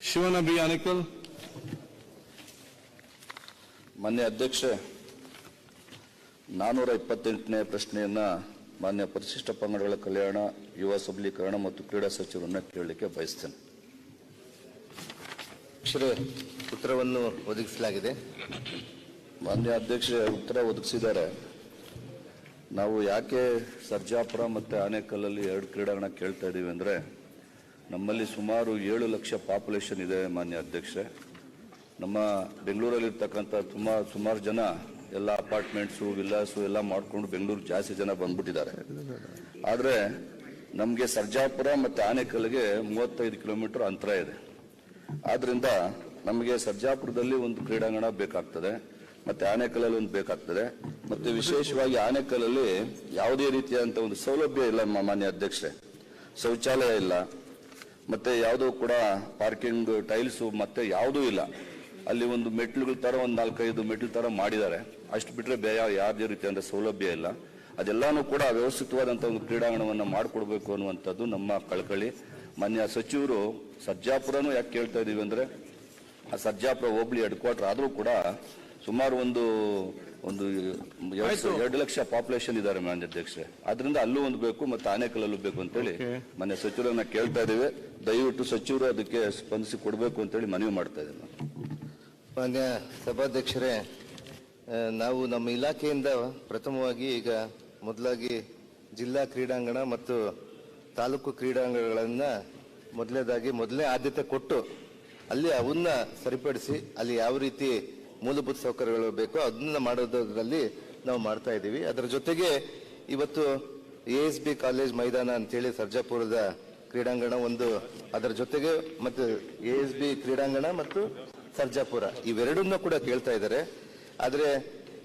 ಶಿವನ ಬಿ ಅನಿಕಲ್ ಮಾನ್ಯ ಅಧ್ಯಕ್ಷ ನಾನೂರ ಇಪ್ಪತ್ತೆಂಟನೇ ಪ್ರಶ್ನೆಯನ್ನ ಮಾನ್ಯ ಪರಿಶಿಷ್ಟ ಪಂಗಡಗಳ ಕಲ್ಯಾಣ ಯುವ ಸಬಲೀಕರಣ ಮತ್ತು ಕ್ರೀಡಾ ಸಚಿವರನ್ನ ಕೇಳಲಿಕ್ಕೆ ಬಯಸ್ತೇನೆ. ಅಧ್ಯಕ್ಷರೇ ಉತ್ತರವನ್ನು ಒದಗಿಸಲಾಗಿದೆ. ಮಾನ್ಯ ಅಧ್ಯಕ್ಷ ಉತ್ತರ ಒದಗಿಸಿದ್ದಾರೆ. ನಾವು ಯಾಕೆ ಸರ್ಜಾಪುರ ಮತ್ತು ಆನೇಕಲ್ಲಲ್ಲಿ ಎರಡು ಕ್ರೀಡಾಂಗಣ ಕೇಳ್ತಾ ಇದ್ದೀವಿ ಅಂದರೆ ನಮ್ಮಲ್ಲಿ ಸುಮಾರು ಏಳು ಲಕ್ಷ ಪಾಪ್ಯುಲೇಷನ್ ಇದೆ ಮಾನ್ಯ ಅಧ್ಯಕ್ಷೆ ನಮ್ಮ ಬೆಂಗಳೂರಲ್ಲಿರ್ತಕ್ಕಂಥ ತುಂಬ ಸುಮಾರು ಜನ ಎಲ್ಲ ಅಪಾರ್ಟ್ಮೆಂಟ್ಸು ವಿಲ್ಲಾಸು ಎಲ್ಲ ಮಾಡಿಕೊಂಡು ಬೆಂಗಳೂರು ಜಾಸ್ತಿ ಜನ ಬಂದ್ಬಿಟ್ಟಿದ್ದಾರೆ. ಆದರೆ ನಮಗೆ ಸರ್ಜಾಪುರ ಮತ್ತು ಆನೇಕಲ್ಗೆ ಮೂವತ್ತೈದು ಕಿಲೋಮೀಟರ್ ಅಂತರ ಇದೆ. ಆದ್ದರಿಂದ ನಮಗೆ ಸರ್ಜಾಪುರದಲ್ಲಿ ಒಂದು ಕ್ರೀಡಾಂಗಣ ಬೇಕಾಗ್ತದೆ, ಮತ್ತು ಆನೆಕಲ್ಲಲ್ಲಿ ಒಂದು ಬೇಕಾಗ್ತದೆ, ಮತ್ತು ವಿಶೇಷವಾಗಿ ಆನೆಕಲ್ಲಲ್ಲಿ ಯಾವುದೇ ರೀತಿಯಾದಂಥ ಒಂದು ಸೌಲಭ್ಯ ಇಲ್ಲ ಮಾನ್ಯ ಅಧ್ಯಕ್ಷರೇ. ಶೌಚಾಲಯ ಇಲ್ಲ ಮತ್ತೆ ಯಾವುದು ಕೂಡ ಪಾರ್ಕಿಂಗ್ ಟೈಲ್ಸು ಮತ್ತೆ ಯಾವುದೂ ಇಲ್ಲ. ಅಲ್ಲಿ ಒಂದು ಮೆಟ್ಲುಗಳ ತರ ಒಂದು ನಾಲ್ಕೈದು ಮೆಟ್ಲು ತರ ಮಾಡಿದ್ದಾರೆ. ಅಷ್ಟು ಬಿಟ್ಟರೆ ಬೇರೆ ಯಾವುದೇ ರೀತಿಯಾದ ಸೌಲಭ್ಯ ಇಲ್ಲ. ಅದೆಲ್ಲಾನು ಕೂಡ ವ್ಯವಸ್ಥಿತವಾದಂಥ ಒಂದು ಕ್ರೀಡಾಂಗಣವನ್ನು ಮಾಡಿಕೊಡ್ಬೇಕು ಅನ್ನುವಂಥದ್ದು ನಮ್ಮ ಕಳಕಳಿ. ಮಾನ್ಯ ಸಚಿವರು ಸರ್ಜಾಪುರನೂ ಯಾಕೆ ಕೇಳ್ತಾ ಇದ್ದೀವಿ ಅಂದ್ರೆ, ಆ ಸರ್ಜಾಪುರ ಹೋಬಳಿ ಹೆಡ್ ಕ್ವಾರ್ಟರ್ ಆದರೂ ಕೂಡ ಸುಮಾರು ಒಂದು ಒಂದು ಎರಡು ಲಕ್ಷ ಪಾಪ್ಯುಲೇಷನ್ ಇದ್ದಾರೆ ಮಾನ್ಯ ಅಧ್ಯಕ್ಷರೇ. ಆದ್ರಿಂದ ಅಲ್ಲೂ ಒಂದು ಬೇಕು ಮತ್ತೆ ಆನೆಕಲ್ಲಲ್ಲೂ ಬೇಕು ಅಂತೇಳಿ ಹೇಳಿ ಮನೆ ಸಚಿವರನ್ನ ಕೇಳ್ತಾ ಇದ್ದೇವೆ. ದಯವಿಟ್ಟು ಸಚಿವರು ಅದಕ್ಕೆ ಸ್ಪಂದಿಸಿ ಕೊಡಬೇಕು ಅಂತೇಳಿ ಮನವಿ ಮಾಡ್ತಾ ಇದ್ದೇನೆ. ಮಾನ್ಯ ಸಭಾಧ್ಯಕ್ಷರೇ ನಾವು ನಮ್ಮ ಇಲಾಖೆಯಿಂದ ಪ್ರಥಮವಾಗಿ ಈಗ ಮೊದಲಾಗಿ ಜಿಲ್ಲಾ ಕ್ರೀಡಾಂಗಣ ಮತ್ತು ತಾಲೂಕು ಕ್ರೀಡಾಂಗಣಗಳನ್ನು ಮೊದಲನೇದಾಗಿ ಮೊದಲನೇ ಆದ್ಯತೆ ಕೊಟ್ಟು ಅಲ್ಲಿ ಅವನ್ನ ಸರಿಪಡಿಸಿ ಅಲ್ಲಿ ಯಾವ ರೀತಿ ಮೂಲಭೂತ ಸೌಕರ್ಯಗಳು ಬೇಕೋ ಅದನ್ನ ಮಾಡೋದ್ರಲ್ಲಿ ನಾವು ಮಾಡ್ತಾ ಇದ್ದೀವಿ. ಅದರ ಜೊತೆಗೆ ಇವತ್ತು ಎ ಎಸ್ ಬಿ ಕಾಲೇಜ್ ಮೈದಾನ ಅಂತೇಳಿ ಸರ್ಜಾಪುರದ ಕ್ರೀಡಾಂಗಣ ಒಂದು, ಅದರ ಜೊತೆಗೆ ಮತ್ತು ಎ ಎಸ್ ಬಿ ಕ್ರೀಡಾಂಗಣ ಮತ್ತು ಸರ್ಜಾಪುರ ಇವೆರಡನ್ನ ಕೂಡ ಕೇಳ್ತಾ ಇದ್ದಾರೆ. ಆದರೆ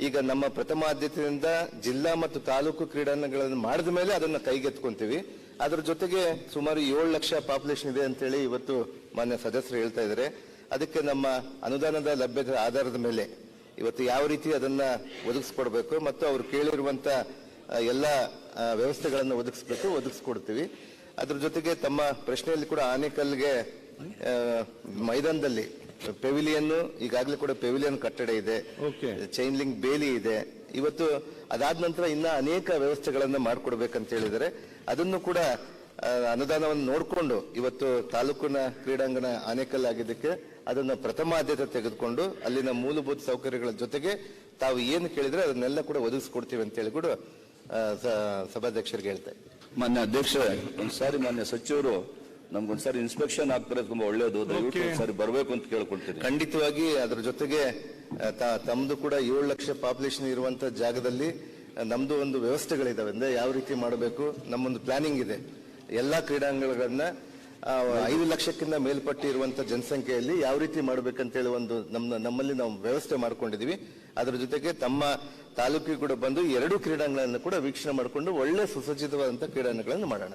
ಈಗ ನಮ್ಮ ಪ್ರಥಮ ಆದ್ಯತೆಯಿಂದ ಜಿಲ್ಲಾ ಮತ್ತು ತಾಲೂಕು ಕ್ರೀಡಾಂಗಣಗಳನ್ನು ಮಾಡಿದ ಮೇಲೆ ಅದನ್ನು ಕೈಗೆತ್ಕೊಂತೀವಿ ಅದರ ಜೊತೆಗೆ ಸುಮಾರು ಏಳು ಲಕ್ಷ ಪಾಪ್ಯುಲೇಷನ್ ಇದೆ ಅಂತೇಳಿ ಇವತ್ತು ಮಾನ್ಯ ಸದಸ್ಯರು ಹೇಳ್ತಾ ಇದ್ದಾರೆ. ಅದಕ್ಕೆ ನಮ್ಮ ಅನುದಾನದ ಲಭ್ಯತೆ ಆಧಾರದ ಮೇಲೆ ಇವತ್ತು ಯಾವ ರೀತಿ ಅದನ್ನ ಒದಗಿಸ್ಕೊಡ್ಬೇಕು ಮತ್ತು ಅವರು ಕೇಳಿರುವಂತ ಎಲ್ಲ ವ್ಯವಸ್ಥೆಗಳನ್ನು ಒದಗಿಸ್ಬೇಕು ಒದಗಿಸ್ಕೊಡ್ತೀವಿ. ಅದ್ರ ಜೊತೆಗೆ ತಮ್ಮ ಪ್ರಶ್ನೆಯಲ್ಲಿ ಕೂಡ ಆನೇಕಲ್ಗೆ ಮೈದಾನದಲ್ಲಿ ಪೆವಿಲಿಯನ್ ಈಗಾಗಲೇ ಕೂಡ ಪೆವಿಲಿಯನ್ ಕಟ್ಟಡ ಇದೆ. ಚೈನ್ ಲಿಂಕ್ ಬೇಲಿ ಇದೆ. ಇವತ್ತು ಅದಾದ ನಂತರ ಇನ್ನ ಅನೇಕ ವ್ಯವಸ್ಥೆಗಳನ್ನು ಮಾಡಿಕೊಡ್ಬೇಕಂತ ಹೇಳಿದರೆ ಅದನ್ನು ಕೂಡ ಅನುದಾನವನ್ನು ನೋಡಿಕೊಂಡು ಇವತ್ತು ತಾಲೂಕಿನ ಕ್ರೀಡಾಂಗಣ ಆನೇಕಲ್ ಆಗಿದ್ದಕ್ಕೆ ಅದನ್ನ ಪ್ರಥಮ ಆದ್ಯತೆ ತೆಗೆದುಕೊಂಡು ಅಲ್ಲಿನ ಮೂಲಭೂತ ಸೌಕರ್ಯಗಳ ಜೊತೆಗೆ ತಾವು ಏನು ಕೇಳಿದ್ರೆ ಅದನ್ನೆಲ್ಲ ಕೂಡ ಒದಗಿಸ್ಕೊಡ್ತೀವಿ ಅಂತ ಹೇಳಿ ಕೂಡ ಆ, ಸಭಾಧ್ಯಕ್ಷರಿಗೆ ಹೇಳ್ತಾ. ಮಾನ್ಯ ಅಧ್ಯಕ್ಷ ಒಂದ್ಸಾರಿ ಮಾನ್ಯ ಸಚಿವರು ನಮ್ಗೊಂದ್ಸಾರಿ ಇನ್ಸ್ಪೆಕ್ಷನ್ ಆಗ್ತಾರೆ ತುಂಬಾ ಒಳ್ಳೇದು. ದಯವಿಟ್ಟು ಬರಬೇಕು ಅಂತ ಕೇಳ್ಕೊಳ್ತೀನಿ. ಖಂಡಿತವಾಗಿ ಅದರ ಜೊತೆಗೆ ತಮ್ಮದು ತಮ್ದು ಕೂಡ ಏಳು ಲಕ್ಷ ಪಾಪ್ಯುಲೇಷನ್ ಇರುವಂತ ಜಾಗದಲ್ಲಿ ನಮ್ದು ಒಂದು ವ್ಯವಸ್ಥೆಗಳಿದಾವೆ. ಅಂದ್ರೆ ಯಾವ ರೀತಿ ಮಾಡಬೇಕು ನಮ್ಮೊಂದು ಪ್ಲಾನಿಂಗ್ ಇದೆ. ಎಲ್ಲಾ ಕ್ರೀಡಾಂಗಣಗಳನ್ನ ಐದು ಲಕ್ಷಕ್ಕಿಂತ ಮೇಲ್ಪಟ್ಟು ಇರುವಂತ ಜನಸಂಖ್ಯೆಯಲ್ಲಿ ಯಾವ ರೀತಿ ಮಾಡಬೇಕಂತೇಳಿ ಒಂದು ನಮ್ಮ, ನಮ್ಮಲ್ಲಿ ನಾವು ವ್ಯವಸ್ಥೆ ಮಾಡ್ಕೊಂಡಿದೀವಿ. ಅದರ ಜೊತೆಗೆ ತಮ್ಮ ತಾಲೂಕಿಗೆ ಕೂಡ ಬಂದು ಎರಡು ಕ್ರೀಡಾಂಗಣಗಳನ್ನು ಕೂಡ ವೀಕ್ಷಣೆ ಮಾಡಿಕೊಂಡು ಒಳ್ಳೆ ಸುಸಜ್ಜಿತವಾದಂತಹ ಕ್ರೀಡಾಂಗಣಗಳನ್ನು ಮಾಡೋಣ.